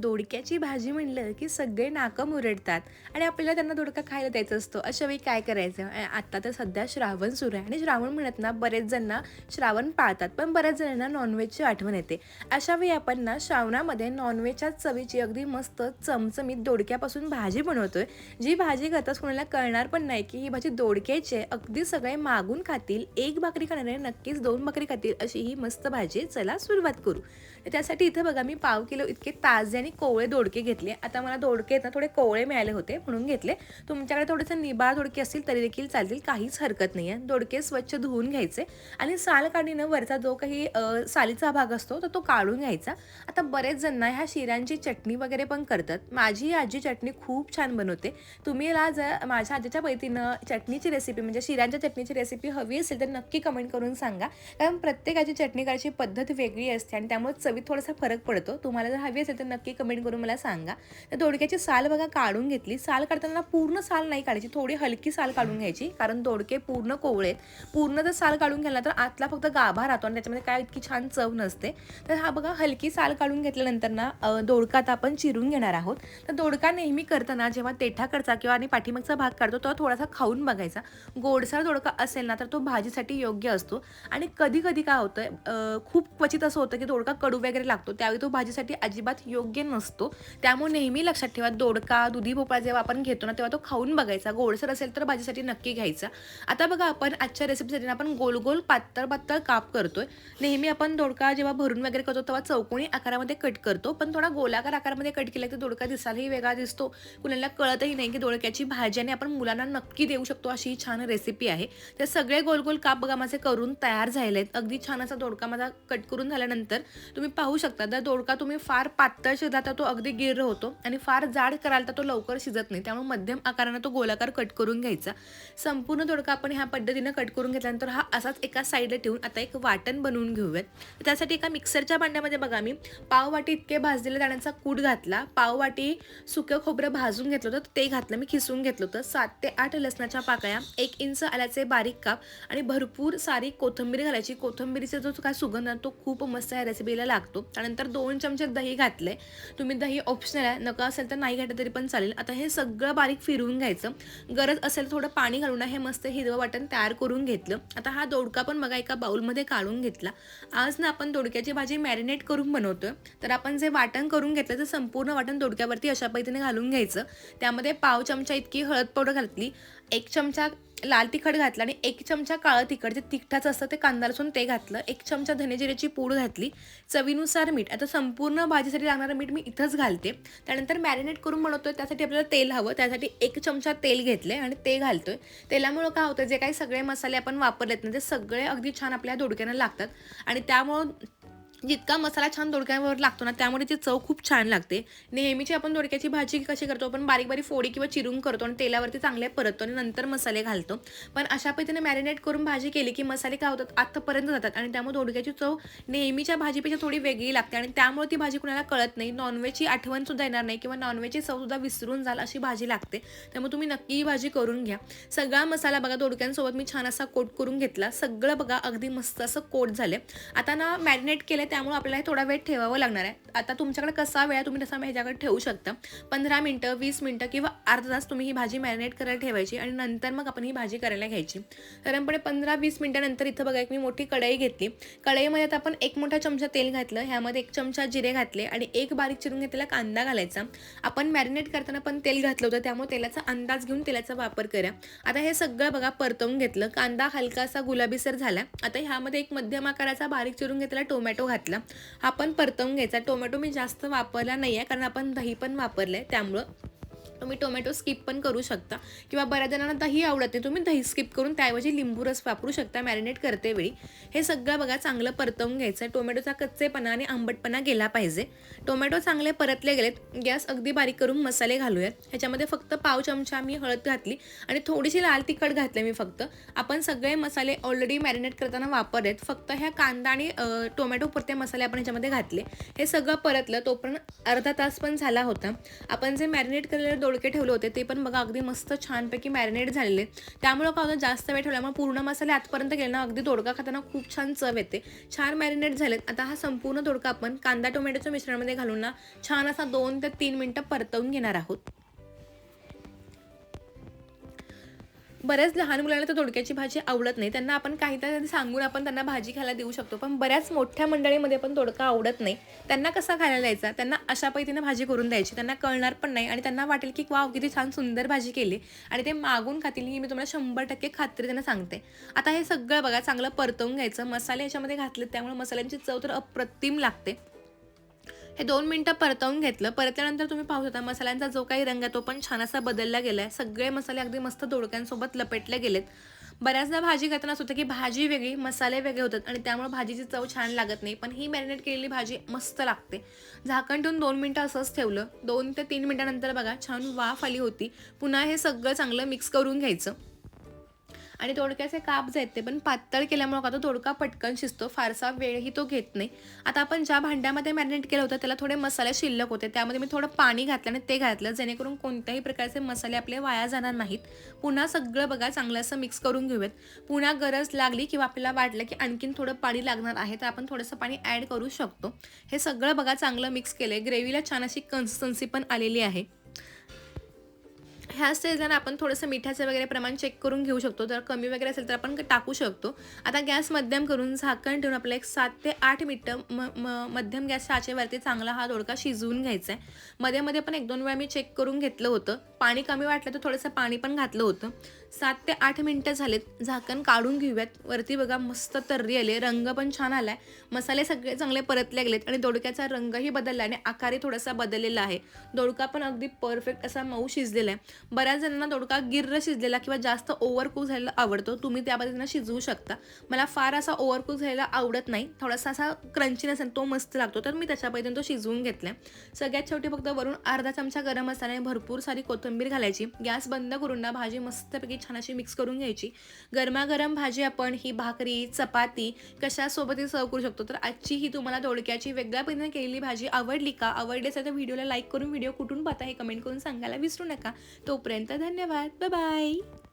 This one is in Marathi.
दोडक्याची भाजी म्हणलं की सगळे नाकं मुरडतात आणि आपल्याला त्यांना दोडका खायला द्यायचा असतो. अशा वेळी काय करायचं? आणि आत्ता तर सध्या श्रावण सुरू आहे आणि श्रावण म्हणत ना बरेच जण श्रावण पाळतात पण बऱ्याच जणांना नॉनव्हेजची आठवण येते. अशा वेळी आपण ना श्रावणामध्ये नॉनव्हेजच्या चवीची अगदी मस्त चमचमीत दोडक्यापासून भाजी बनवतोय. जी भाजी करताच कोणाला कळणार पण नाही की ही भाजी दोडक्याची आहे. अगदी सगळे मागून खातील एक भाकरी खाणारे नक्कीच दोन भाकरी खातील अशी ही मस्त भाजी चला सुरुवात करू. त्यासाठी इथं बघा मी पाव किलो इतके ताजे आणि कोवळे दोडके घेतले. आता मला दोडके आहेत ना थोडे कोवळे मिळाले होते म्हणून घेतले. तुमच्याकडे थोडेसे निबाळ दोडके असतील तरी देखील चालतील. काहीच हरकत नाही आहे दोडके स्वच्छ धुवून घ्यायचे. आणि साल काढीनं वरचा जो काही सालीचा भाग असतो तर तो काढून घ्यायचा. आता बरेच जण ना ह्या शिरांची चटणी वगैरे पण करतात. माझी आजी चटणी खूप छान बनवते. तुम्ही जर माझ्या आजीच्या पैतीनं चटणीची रेसिपी म्हणजे शिरांच्या चटणीची रेसिपी हवी असेल तर नक्की कमेंट करून सांगा. कारण प्रत्येकाची चटणी करायची पद्धत वेगळी असते आणि त्यामुळे चवीत थोडासा फरक पडतो. तुम्हाला जर हवी असेल तर नक्की कमेंट करून मला सांगा. तर दोडक्याची साल बघा काढून घेतली. साल काढताना पूर्ण साल नाही काढायची थोडी हलकी साल काढून घ्यायची कारण दोडके पूर्ण कोवळेत पूर्ण जर साल काढून घ्यायला तर आतला फक्त गाभा राहतो आणि त्याच्यामध्ये काय इतकी छान चव नसते. तर हा बघा हलकी साल काढून घेतल्यानंतर ना दोडका आता आपण चिरून घेणार आहोत. तर दोडका नेहमी करताना जेव्हा तेठाकडचा किंवा आणि पाठीमागचा भाग काढतो तेव्हा थोडासा खाऊन बघायचा. गोडसर दोडका असेल ना तर तो भाजीसाठी योग्य असतो. आणि कधी कधी काय होतं खूप क्वचित असं होतं की दोडका कडू वगैरे लागतो त्यावेळी तो भाजीसाठी अजिबात योग्य नसतो. त्यामुळे नेहमी लक्षात ठेवा दोडका दुधी भोपळा जेव्हा आपण घेतो ना तेव्हा तो खाऊन बघायचा. गोडसर असेल तर भाजीसाठी नक्की घ्यायचा. आता बघा आपण आजच्या रेसिपीसाठी आपण गोल गोल पातळ पातळ काप करतोय. नेहमी आपण दोडका जेव्हा भरून वगैरे करतो तेव्हा चौकोनी आकारामध्ये कट करतो. पण थोडा गोलाकार आकारामध्ये कट केला तर दोडका दिसायलाही वेगळा दिसतो. कुणाला कळतही नाही की दोडक्याची भाजी आणि आपण मुलांना नक्की देऊ शकतो अशी ही छान रेसिपी आहे. तर सगळे गोल गोल काप बघा माझे करून तयार झाले आहेत अगदी छान असा दोडका माझा कट करून झाल्यानंतर तुम्ही पाहू शकता. तर दोडका तुम्ही फार पातळ शिजला तर तो अगदी गिर्र होतो आणि फार जाड कराल तर तो लवकर शिजत नाही. त्यामुळे मध्यम आकाराने तो गोलाकार कट करून घ्यायचा. संपूर्ण दोडका आपण ह्या पद्धतीनं कट करून घेतल्यानंतर हा असाच एका साईडला ठेवून आता एक वाटण बनवून घेऊयात. त्यासाठी एका मिक्सरच्या भांड्यामध्ये बघा मी पाववाटी इतके भाजलेले दाण्याचा कूट घातला. पाववाटी सुकं खोबरं भाजून घेतलं होतं ते घातलं मी खिसून घेतलं होतं. सात ते आठ लसणाच्या पाकळ्या एक इंच आल्याचे बारीक काप आणि भरपूर सारी कोथिंबीर घालायची. कोथिंबीरीचा जो काय सुगंध आहे तो खूप मस्त या रेसिपीला लागतो. त्यानंतर दोन चमचे दही घातले तुम्ही दही ऑप्शनल आहे. नका असेल तर नाही घातलं तरी पण चालेल. आता हे सगळं बारीक फिरवून घ्यायचं. गरज असेल थोडं पाणी घालून हे मस्त हिरवं वाटण तयार करून घेतलं. आता हा दोडका पण बघा एका बाउलमध्ये काढून घेतला. आज ना आपण दोडक्याची भाजी मॅरिनेट करून बनवतोय. तर आपण जे वाटण करून घेतलं तर संपूर्ण वाटण दोडक्यावरती अशा पद्धतीने घालून घ्यायचं. त्यामध्ये पाव चमचा इतकी हळद पावडर घातली. एक चमचा लाल तिखट घातलं आणि एक चमचा काळं तिखट जे तिखटाचं असतं ते कांदा लसूण ते घातलं. एक चमचा धनेजिऱ्याची पूड घातली चवीनुसार मीठ. आता संपूर्ण भाजीसाठी लागणारं मीठ मी इथंच घालते. त्यानंतर मॅरिनेट करून बनवतोय त्यासाठी आपल्याला तेल हवं. त्यासाठी एक चमचा तेल घेतले आणि ते घालतोय. तेलामुळं काय होतं जे काही सगळे मसाले आपण वापरलेत ना ते सगळे अगदी छान आपल्या दोडक्यानं लागतात. आणि त्यामुळं जितका मसाला छान दोडक्यावर लागतो ना त्यामुळे ती चव खूप छान लागते. नेहमीची आपण दोडक्याची भाजी कशी करतो आपण बारीक बारीक फोडी किंवा चिरून करतो आणि तेलावरती चांगले परततो आणि नंतर मसाले घालतो. पण अशा पद्धतीने मॅरिनेट करून भाजी केली की मसाले काय होतात आत्तापर्यंत जातात आणि त्यामुळे दोडक्याची चव नेहमीच्या भाजीपेक्षा थोडी वेगळी लागते आणि त्यामुळे ती भाजी कुणाला कळत नाही. नॉनव्हेजची आठवणसुद्धा येणार नाही किंवा नॉनव्हेजची चवसुद्धा विसरून जाल अशी भाजी लागते. त्यामुळे तुम्ही नक्की ही भाजी करून घ्या. सगळा मसाला बघा दोडक्यांसोबत मी छान असा कोट करून घेतला. सगळं बघा अगदी मस्त असं कोट झालं आता ना मॅरिनेट केलं त्यामुळे आपल्याला हे थोडा वेळ ठेवावं लागणार आहे. आता तुमच्याकडे कसा वेळ तुम्ही तसा ह्याच्याकडे ठेवू शकता. पंधरा मिनटं वीस मिनटं किंवा अर्धा तास तुम्ही ही भाजी मॅरिनेट करायला ठेवायची आणि नंतर मग आपण ही भाजी करायला घ्यायची. साधारणपणे पंधरा वीस मिनटानंतर इथं बघा एक मी मोठी कढई घेतली. कढईमध्ये आता आपण एक मोठा चमचा तेल घातलं. ह्यामध्ये एक चमचा जिरे घातले आणि एक बारीक चिरून घेतलेला कांदा घालायचा. आपण मॅरिनेट करताना पण तेल घातलं होतं त्यामुळे तेलाचा अंदाज घेऊन तेलाचा वापर करा. आता हे सगळं बघा परतवून घेतलं. कांदा हलकासा गुलाबीसर झाला. आता ह्यामध्ये एक मध्यम आकाराचा बारीक चिरून घेतलेला टोमॅटो घातला. घातला. आपण परतवून घ्यायचा. टोमॅटो मी जास्त वापरला नाही आहे कारण आपण दही पण वापरलं आहे त्यामुळं. तुम्ही टोमॅटो स्किप पण करू शकता. किंवा बऱ्याच जणांना दही आवडत नाही तुम्ही दही स्किप करून त्याऐवजी लिंबू रस वापरू शकता मॅरिनेट करते वेळी. हे सगळं बघा चांगलं परतवून घ्यायचं आहे. टोमॅटोचा कच्चेपणा आणि आंबटपणा गेला पाहिजे. टोमॅटो चांगले परतले गेलेत गॅस अगदी बारीक करून मसाले घालूयात. ह्याच्यामध्ये फक्त पाव चमचा मी हळद घातली आणि थोडीशी लाल तिखट घातले मी फक्त. आपण सगळे मसाले ऑलरेडी मॅरिनेट करताना वापरलेत. फक्त ह्या कांदा आणि टोमॅटो पुरते मसाले आपण ह्याच्यामध्ये घातले. हे सगळं परतलं तोपर्यंत अर्धा तास पण झाला होता. आपण जे मॅरिनेट केलेलं दोडके ठेवले होते ते पण बघा अगदी मस्त छानपैकी मॅरिनेट झालेले. त्यामुळं काय होतं जास्त वेळ ठेवल्यामुळे पूर्ण मसाले आतपर्यंत गेले ना अगदी दोडका खाताना खूप छान चव येते. छान मॅरिनेट झालेत. आता हा संपूर्ण दोडका आपण कांदा टोमॅटोच्या मिश्रणामध्ये घालून ना छान असा दोन ते तीन मिनटं परतवून घेणार आहोत. बऱ्याच लहान मुलांना तर दोडक्याची भाजी आवडत नाही. त्यांना आपण काहीतरी सांगून आपण त्यांना भाजी खायला देऊ शकतो. पण बऱ्याच मोठ्या मंडळीमध्ये पण दोडका आवडत नाही. त्यांना कसा खायला द्यायचा? त्यांना अशा पद्धतीने भाजी करून द्यायची. त्यांना कळणार पण नाही आणि त्यांना वाटेल की वाव किती छान सुंदर भाजी केली. आणि ते मागून खातील ही मी तुम्हाला शंभर टक्के खात्री त्यांना सांगते. आता हे सगळं बघा चांगलं परतवून घ्यायचं. मसाले याच्यामध्ये घातले त्यामुळे मसाल्यांची चव तर अप्रतिम लागते. हे दोन मिनटं परतवून घेतलं. परतल्यानंतर तुम्ही पाहू शकता मसाल्यांचा जो काही रंग आहे तो पण छान असा बदलला गेला आहे सगळे मसाले अगदी मस्त दोडक्यांसोबत लपेटले गेलेत. बऱ्याचदा भाजी करताना असं होतं की भाजी वेगळी मसाले वेगळे होतात आणि त्यामुळे भाजीची चव छान लागत नाही. पण ही मॅरिनेट केलेली भाजी मस्त लागते. झाकण ठेवून दोन मिनटं असंच ठेवलं. दोन ते तीन मिनटानंतर बघा छान वाफ आली होती. पुन्हा हे सगळं चांगलं मिक्स करून घ्यायचं. आणि दोडक्याचे काप जे आहेत ते पण पातळ केल्यामुळे का तो दोडका पटकन शिजतो. फारसा वेळही तो घेत नाही. आता आपण ज्या भांड्यामध्ये मॅरिनेट केलं होतं त्याला थोडे मसाले शिल्लक होते. त्यामध्ये मी थोडं पाणी घातलं आणि ते घातलं जेणेकरून कोणत्याही प्रकारचे मसाले आपले वाया जाणार नाहीत. पुन्हा सगळं बघा चांगलं असं मिक्स करून घेऊयात. पुन्हा गरज लागली किंवा आपल्याला वाटलं की आणखीन थोडं पाणी लागणार आहे तर आपण थोडंसं पाणी ॲड करू शकतो. हे सगळं बघा चांगलं मिक्स केलं आहे ग्रेव्हीला छान अशी कन्सिस्टन्सी पण आलेली आहे. ह्या स्टेजला आपण थोडंसं मिठाचं वगैरे प्रमाण चेक करून घेऊ शकतो. जर कमी वगैरे असेल तर आपण टाकू शकतो. आता गॅस मध्यम करून झाकण ठेवून आपल्याला एक सात ते आठ मिनटं म म मध्यम गॅसच्या आचेवरती चांगला हा दोडका शिजवून घ्यायचा आहे. मध्ये मध्ये पण एक दोन वेळा मी चेक करून घेतलं होतं. पाणी कमी वाटलं तर थोडंसं पाणी पण घातलं होतं. सात ते आठ मिनटं झालेत. झाकण काढून घेऊयात. वरती बघा मस्त तर्री आली रंग पण छान आला आहे मसाले सगळे चांगले परतले गेलेत आणि दोडक्याचा रंगही बदलला आणि आकारही थोडासा बदललेला आहे. दोडका पण अगदी परफेक्ट असा मऊ शिजलेला आहे. बऱ्याच जणांना दोडका गिर्र शिजलेला किंवा जास्त ओव्हरकूक झालेला आवडतो. तुम्ही त्या पद्धतीनं शिजवू शकता. मला फार असा ओव्हरकूक झालेला आवडत नाही. थोडासा असा क्रंची नसेल तो मस्त लागतो. तर मी त्याच्या पद्धतीने तो शिजवून घेतला सगळ्यात शेवटी फक्त वरून अर्धा चमचा गरम मसाला भरपूर सारी कोथिंबीर घालायची. गॅस बंद करून ना भाजी मस्तपैकी छान अशी मिक्स करून घ्यायची. गरमागरम भाजी आपण ही भाकरी चपाती कशासोबतही सर्व करू शकतो? तर आजची ही तुम्हाला दोडक्याची वेगळ्या पद्धतीने केलेली भाजी आवडली का? आवडली असेल तर व्हिडिओला लाईक करून व्हिडिओ कुठून पाहता हे कमेंट करून सांगायला विसरू नका. तोपर्यंत धन्यवाद. Bye bye